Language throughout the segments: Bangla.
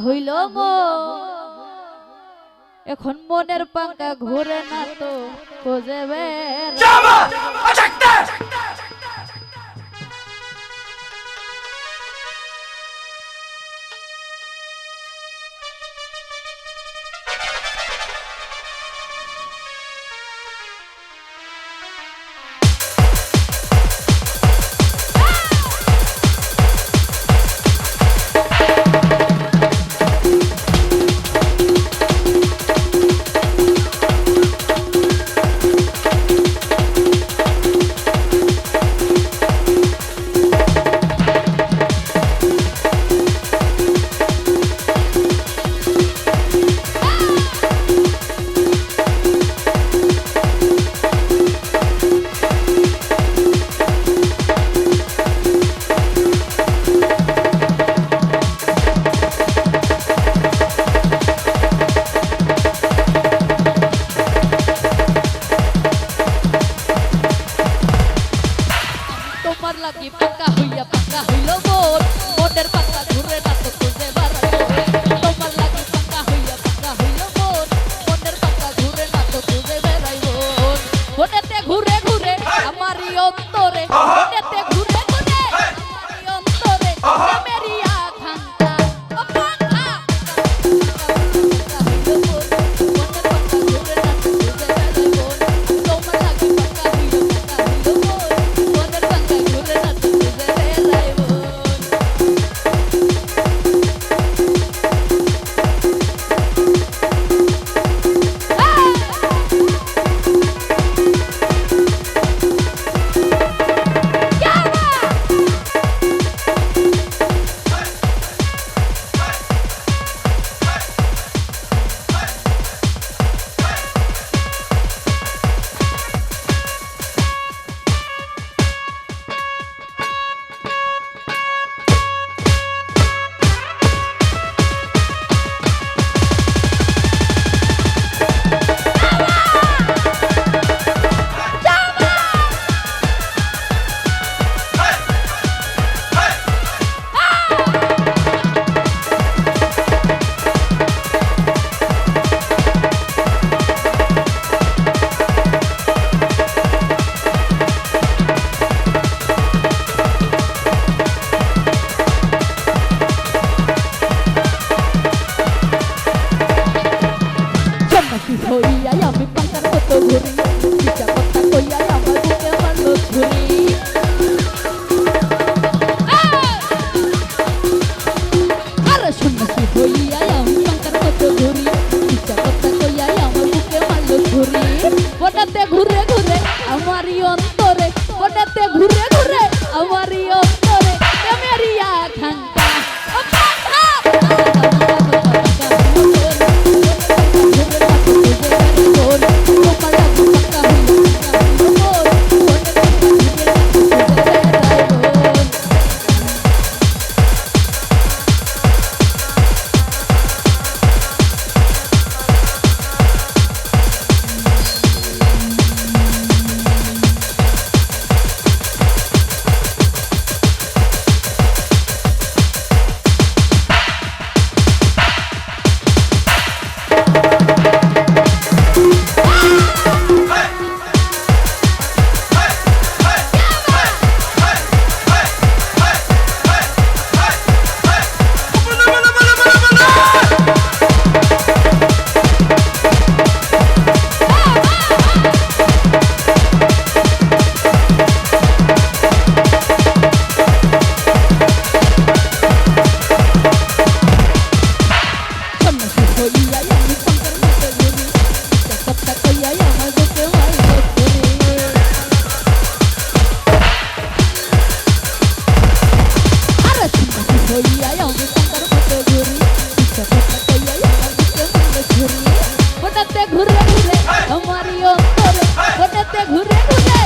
হইল এখন মনের পাঙ্কা ঘুরে না তো খোঁজে Lord. ঘুরে ঘুরে আমারই অন্তরে ঘুরে ঘুরে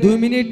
দুই মিনিট